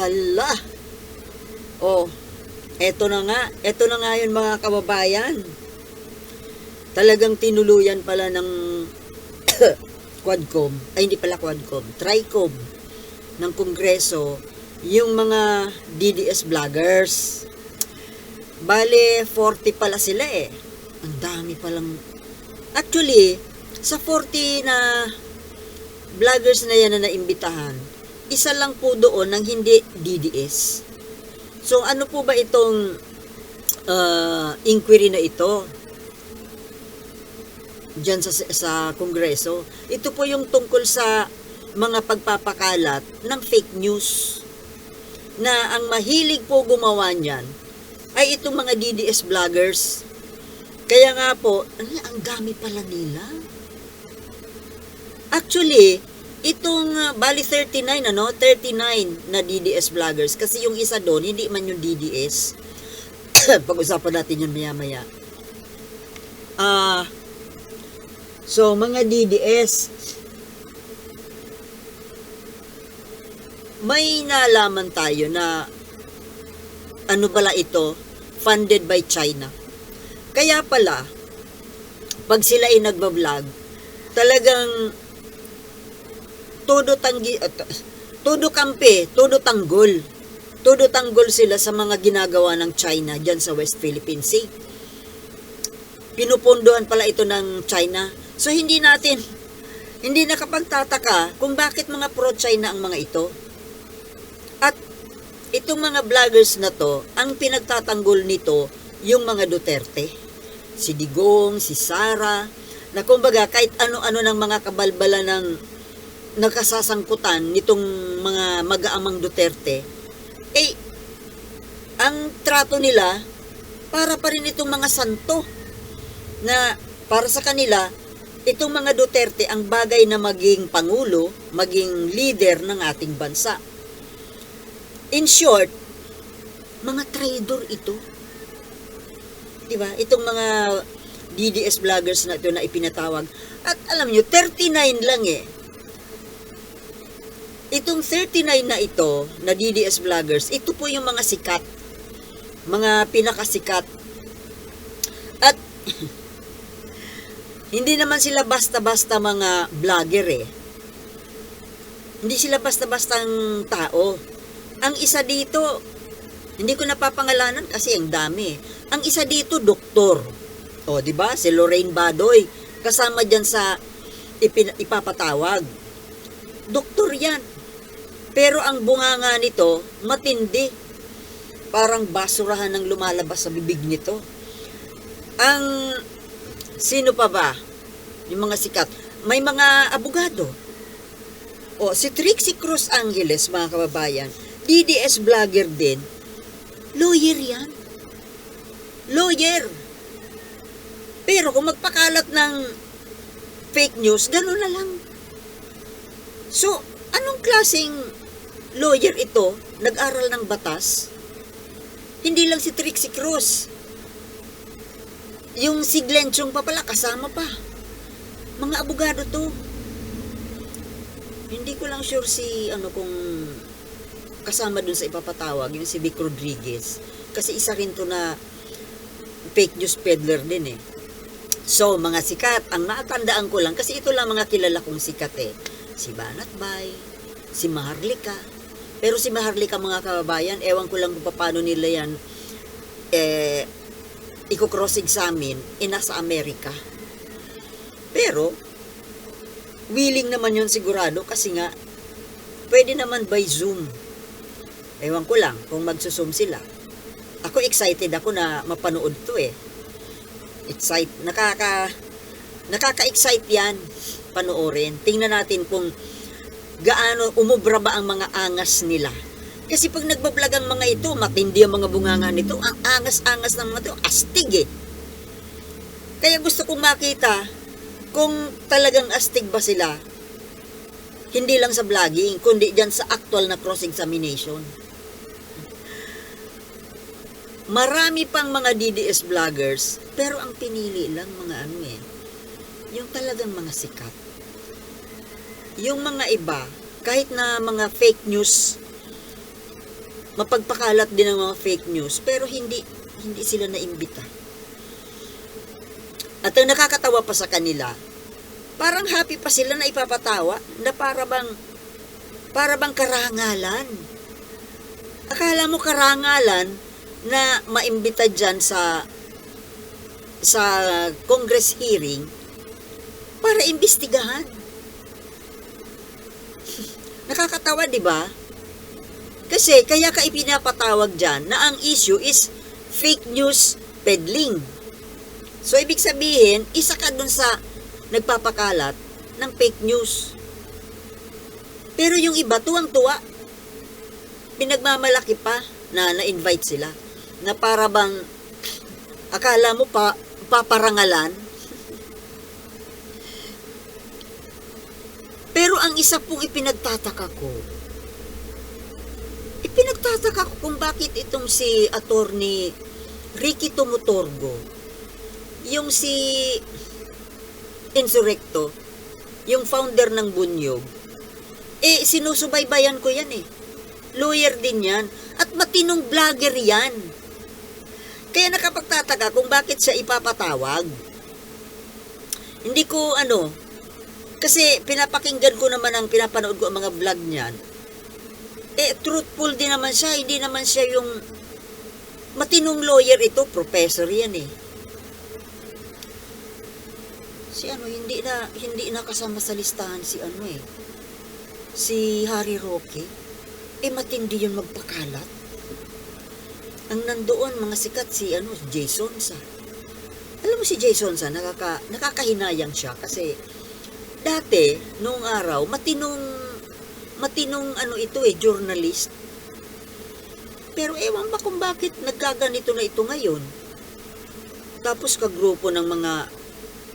Hala. Oh, eto na nga. Eto na nga yun mga kababayan. Talagang tinuluyan pala ng Quadcom. Ay, hindi pala Quadcom. Tricom ng Kongreso yung mga DDS vloggers. Bale, 40 pala sila eh. Ang dami palang... Actually, sa 40 na vloggers na yan na naimbitahan, isa lang po doon ng hindi DDS. So, ano po ba itong uh, inquiry na ito? Diyan sa, sa Kongreso. Ito po yung tungkol sa mga pagpapakalat ng fake news na ang mahilig po gumawa niyan ay itong mga DDS vloggers. Kaya nga po, ano, ang dami pala nila. Actually, itong uh, bali 39 ano, 39 na DDS vloggers kasi yung isa doon hindi man yung DDS. Pag-usapan natin yun maya-maya. Ah, so mga DDS may nalaman tayo na ano pala ito, funded by China. Kaya pala, pag sila ay nagbablog, talagang todo tanggi, todo kampe, todo tanggol. Todo tanggol sila sa mga ginagawa ng China diyan sa West Philippine Sea. Pinupunduhan pala ito ng China. So hindi natin hindi nakapagtataka kung bakit mga pro-China ang mga ito. At itong mga vloggers na to, ang pinagtatanggol nito yung mga Duterte. Si Digong, si Sara, na kumbaga kahit ano-ano ng mga kabalbala ng nakasasangkutan nitong mga mag-aamang Duterte, eh, ang trato nila, para pa rin itong mga santo, na para sa kanila, itong mga Duterte ang bagay na maging pangulo, maging leader ng ating bansa. In short, mga traitor ito. 'Di ba? Itong mga DDS vloggers na ito na ipinatawag. At alam nyo, 39 lang eh. Itong 39 na ito, na DDS vloggers, ito po yung mga sikat. Mga pinakasikat. At hindi naman sila basta-basta mga vlogger eh. Hindi sila basta-bastang tao. Ang isa dito, hindi ko napapangalanan kasi ang dami. Ang isa dito, doktor. O, di ba? Si Lorraine Badoy. Kasama diyan sa ipin- ipapatawag. Doktor yan. Pero ang bunganga nito, matindi. Parang basurahan ang lumalabas sa bibig nito. Ang sino pa ba? Yung mga sikat. May mga abogado. O, si Trixie Cruz Angeles, mga kababayan, DDS vlogger din. Lawyer yan. Lawyer. Pero kung magpakalat ng fake news, gano'n na lang. So, anong klaseng lawyer ito, nag-aral ng batas? Hindi lang si Trixie Cruz. Yung si Glenn Chung pa pala, kasama pa. Mga abogado to. Hindi ko lang sure si, ano, kung kasama dun sa ipapatawag, yung si Vic Rodriguez. Kasi isa rin to na fake news peddler din eh. So, mga sikat, ang naatandaan ko lang, kasi ito lang mga kilala kong sikat eh. Si Banat Bay, si Maharlika. Pero si Maharlika mga kababayan, ewan ko lang paano nila yan eh, iko-cross examine eh, nasa Amerika. Pero, willing naman yun sigurado kasi nga, pwede naman by Zoom. Ewan ko lang kung magsusum sila. Ako excited ako na mapanood to eh. Excite, nakaka, nakaka-excite yan panoorin. Tingnan natin kung gaano umubra ba ang mga angas nila. Kasi pag nagbablog ang mga ito, matindi ang mga bunganga nito, ang angas-angas ng mga ito, astig eh. Kaya gusto kong makita kung talagang astig ba sila. Hindi lang sa vlogging, kundi dyan sa actual na cross-examination. Marami pang mga DDS vloggers, pero ang pinili lang mga ano eh, yung talagang mga sikat. Yung mga iba, kahit na mga fake news, mapagpakalat din ng mga fake news pero hindi hindi sila naimbita. At ang nakakatawa pa sa kanila, parang happy pa sila na ipapatawa na para bang para bang karangalan. Akala mo karangalan na maimbita dyan sa sa Congress hearing para imbestigahan. Nakakatawa, di ba? Kasi kaya ka ipinapatawag dyan na ang issue is fake news peddling. So, ibig sabihin, isa ka dun sa nagpapakalat ng fake news. Pero yung iba, tuwang-tuwa. Pinagmamalaki pa na na-invite sila. Na para bang, akala mo pa, paparangalan. Pero ang isa pong ipinagtataka ko, ipinagtataka ko kung bakit itong si attorney Ricky Tumutorgo, yung si Insurrecto, yung founder ng Bunyog, eh sinusubaybayan ko yan eh. Lawyer din yan. At matinong vlogger yan. Kaya nakapagtataka kung bakit siya ipapatawag. Hindi ko ano, kasi pinapakinggan ko naman ang pinapanood ko ang mga vlog niyan. Eh, truthful din naman siya. Hindi naman siya yung matinong lawyer ito. Professor yan eh. Si ano, hindi na, hindi na kasama sa listahan si ano eh. Si Harry Roque. Eh, matindi yun magpakalat. Ang nandoon, mga sikat, si ano, Jason sa. Alam mo si Jason sa, nakaka, nakakahinayang siya kasi dati, noong araw, matinong, matinong ano ito eh, journalist. Pero ewan ba kung bakit nagkaganito na ito ngayon. Tapos kagrupo ng mga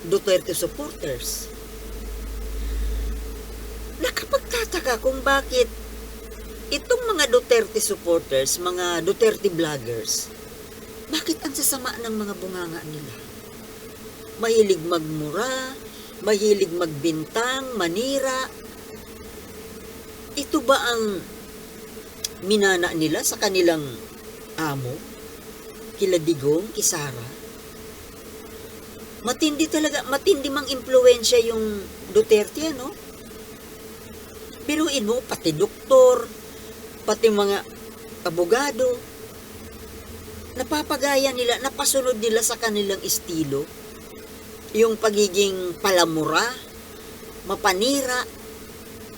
Duterte supporters. Nakapagtataka kung bakit itong mga Duterte supporters, mga Duterte vloggers, bakit ang sasama ng mga bunganga nila? Mahilig magmura, mahilig magbintang, manira. Ito ba ang minana nila sa kanilang amo? Kila Digong, Kisara? Matindi talaga, matindi mang impluensya yung Duterte, ano? Biruin mo, pati doktor, pati mga abogado, napapagaya nila, napasunod nila sa kanilang estilo yung pagiging palamura, mapanira,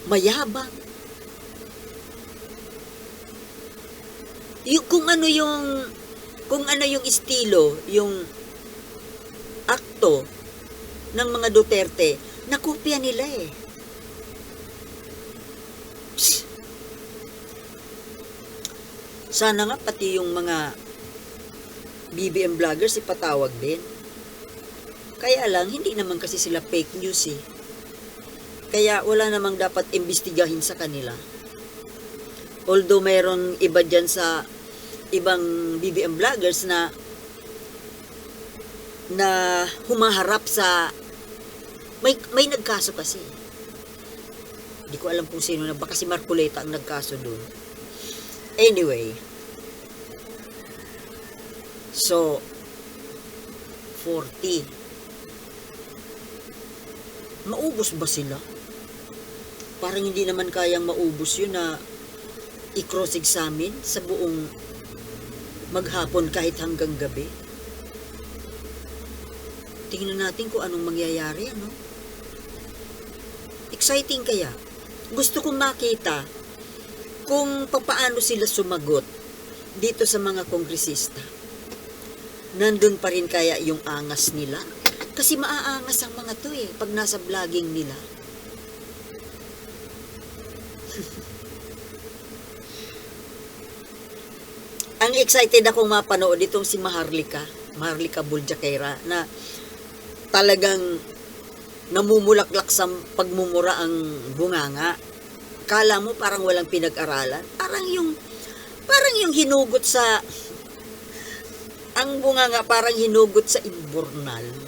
mayabang. Yung, kung ano yung kung ano yung estilo, yung akto ng mga Duterte, nakopya nila eh. Psst. Sana nga pati yung mga BBM vloggers ipatawag din. Kaya lang, hindi naman kasi sila fake news eh. Kaya wala namang dapat imbestigahin sa kanila. Although mayroon iba dyan sa ibang BBM vloggers na na humaharap sa may may nagkaso kasi. Hindi ko alam kung sino na baka si Marcoleta ang nagkaso doon. Anyway. So 40 maubos ba sila? Parang hindi naman kayang maubos yun na i-cross-examine sa buong maghapon kahit hanggang gabi. Tingnan natin kung anong mangyayari, ano? Exciting kaya. Gusto kong makita kung papaano sila sumagot dito sa mga kongresista. Nandun pa rin kaya yung angas nila? Kasi maaangas ang mga to eh, pag nasa vlogging nila. ang excited akong mapanood itong si Maharlika, Maharlika Buljakera, na talagang namumulaklak sa pagmumura ang bunganga. Kala mo parang walang pinag-aralan. Parang yung, parang yung hinugot sa, ang bunganga parang hinugot sa imburnal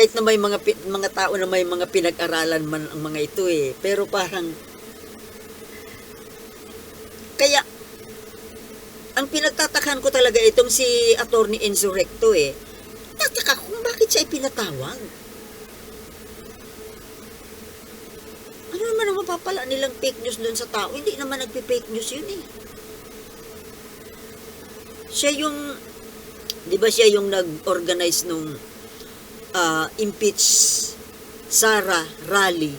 kahit na may mga mga tao na may mga pinag-aralan man ang mga ito eh pero parang Kaya, ang pinagtatakan ko talaga itong si Attorney Enzo Recto eh. Tataka kung bakit siya ipinatawag. Ano naman ang mapapala nilang fake news doon sa tao? Hindi naman nagpi-fake news yun eh. Siya yung, di ba siya yung nag-organize nung ah, impeach Sara rally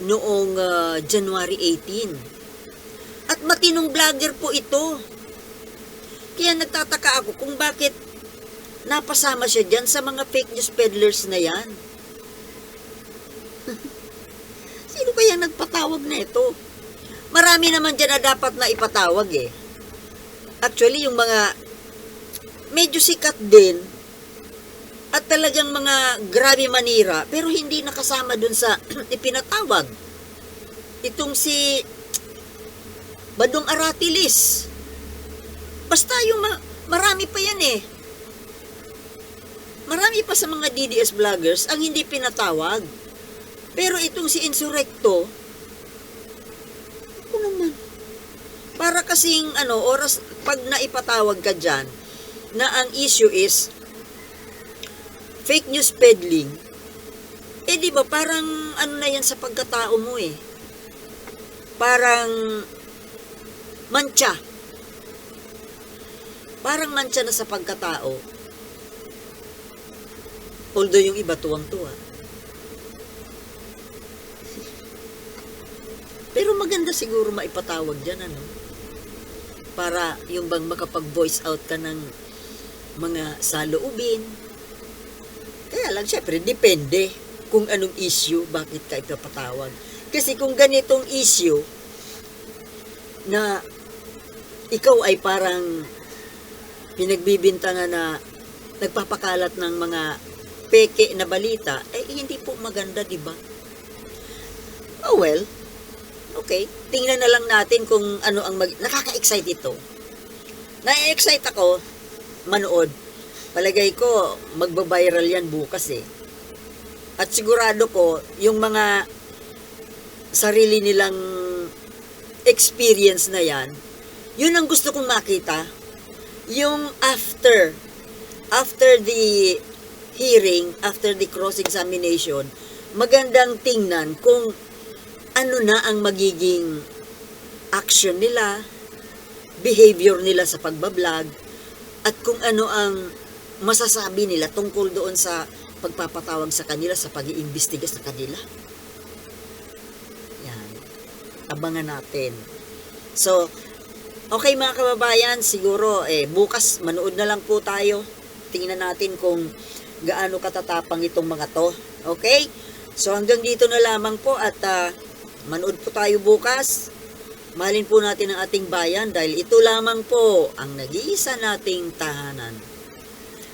noong ah, January 18. At matinong vlogger po ito. Kaya nagtataka ako kung bakit napasama siya dyan sa mga fake news peddlers na yan. Sino kaya nagpatawag na ito? Marami naman dyan na dapat na ipatawag eh. Actually, yung mga medyo sikat din at talagang mga grabe manira pero hindi nakasama dun sa ipinatawag. Itong si Badong Aratilis. Basta yung ma- marami pa yan eh. Marami pa sa mga DDS vloggers ang hindi pinatawag. Pero itong si Insurrecto, ako naman. Para kasing ano, oras pag naipatawag ka dyan, na ang issue is fake news peddling, eh di ba parang ano na yan sa pagkatao mo eh. Parang mancha. Parang mancha na sa pagkatao. Although yung iba tuwang-tuwa. Pero maganda siguro maipatawag dyan, ano? Para yung bang makapag-voice out ka ng mga saloobin. Kaya lang, syempre, depende kung anong issue, bakit ka ipapatawag. Kasi kung ganitong issue, na ikaw ay parang pinagbibintangan na nagpapakalat ng mga peke na balita, eh hindi po maganda, di ba? Oh well, okay. Tingnan na lang natin kung ano ang mag... Nakaka-excite ito. Na-excite ako manood. Palagay ko, magbabiral yan bukas eh. At sigurado ko, yung mga sarili nilang experience na yan, yun ang gusto kong makita. Yung after, after the hearing, after the cross-examination, magandang tingnan kung ano na ang magiging action nila, behavior nila sa pagbablog, at kung ano ang masasabi nila tungkol doon sa pagpapatawag sa kanila sa pag-iimbestiga sa kanila. Yan. Abangan natin. So, okay mga kababayan, siguro eh, bukas manood na lang po tayo. Tingnan natin kung gaano katatapang itong mga to. Okay? So hanggang dito na lamang po at ah, manood po tayo bukas. Mahalin po natin ang ating bayan dahil ito lamang po ang nag-iisa nating tahanan.